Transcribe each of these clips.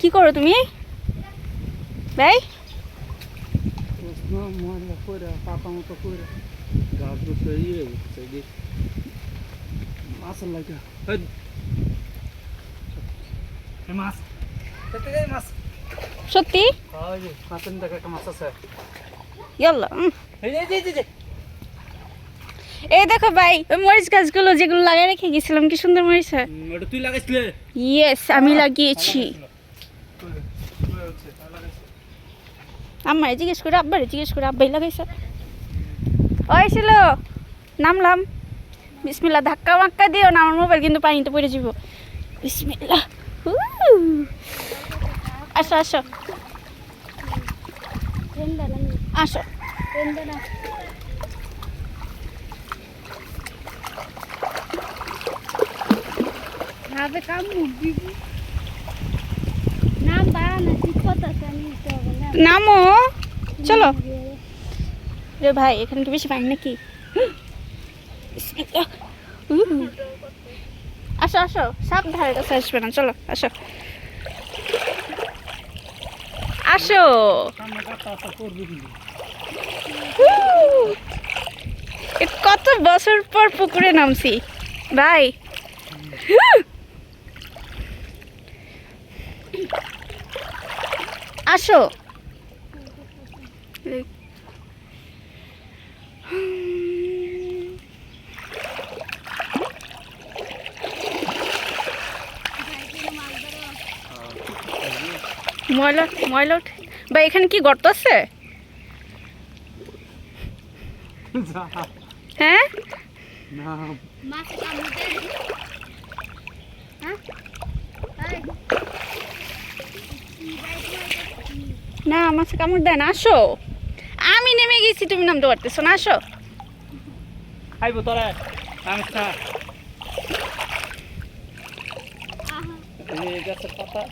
কি করো তুমি? ভাই? সত্যি? ওই যে মাছের দেখে একটা মাছ আছে। এই দেখো ভাই ওই মরিচ গাছগুলো যেগুলো লাগিয়ে রেখে গেছিলাম কি সুন্দর মরিচ হয়? ওটা তুই লাগাইছিলে? ইয়েস আমি লাগিয়েছি। আম্মারে জিজ্ঞেস করে আব্বারে জিজ্ঞেস করে আব্বাই লাগাইছে। ওই ছিল নামলাম। বিসমিল্লা ধাক্কা মাক্কা দিও না আমার মোবাইল কিন্তু পানিতে পড়ে যাব। বিসমিল্লা। আসো আসো। আসো। Namba na tipota sani to na. নামো চলো রে ভাই এখানে কি বেশি পানি নাকি। আসো আসো সাপ ধারে কাছে আসবে না চলো আসো আসো কত বছর পর পুকুরে নামছি ভাই। আসো। ময়লা ময়লা উঠে- ভাই এখানে কি গর্ত আছে? হ্যাঁ? না। না মাছে কামড় দেয় না আসো। আমি নেমে গেছি তুমি নামতে পারতেছো না আসো। খাইব তোরা আমি গাছের পাতা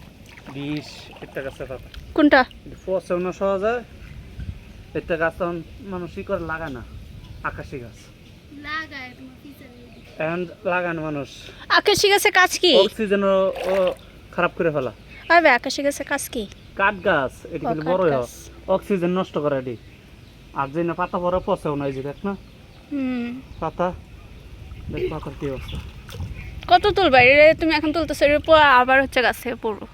বিষ একটা গাছের পাতা। কোনটা? পচেও না সহজে একটা গাছ তখন মানুষ ই করে লাগায় না। আকাশি গাছ। এখন মানুষ। আকাশি গাছে কাজ কি? অক্সিজেন ও খারাপ করে ফেলা। আর আকাশি গাছে কাজ কি? কাঠ গাছ এটি কিন্তু বড় হয়। অক্সিজেন নষ্ট করে এটি। আর যে না পাতা পরে পচেও না এই যে দেখ না। পাতা দেখ পাতার কি অবস্থা। কত তুলবা? রে তুমি এখন তুলতেছো এর উপর আবার হচ্ছে গাছে পড়ো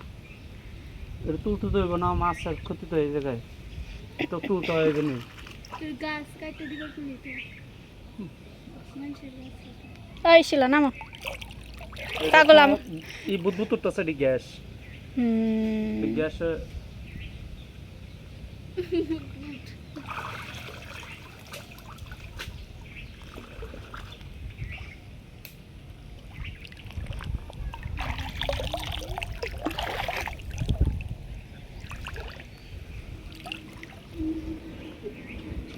এটা তুলতে তো না মাছ আর ক্ষতি তো এই জায়গায়। তো তুলতে হয় এই জন্যই। Tu gas kayak tu juga kulit tu. Manusia gas. এই ছিল নামো। পাগল এই এটি গ্যাস। হুম এই গ্যাস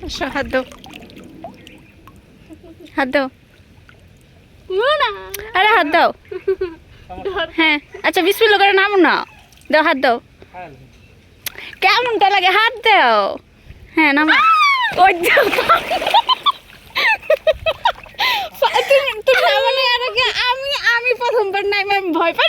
আসো হাত দাও হাত দাও Mana? আরে হাত দাও হ্যাঁ আচ্ছা বিসমিল্লা করে নামো না। দাও হাত দাও। কেমনটা লাগে? হাত দাও। হ্যাঁ নামো। ওই। তুমি নামানোর আগে আমি আমি প্রথমবার নাই আমি ভয় পাই।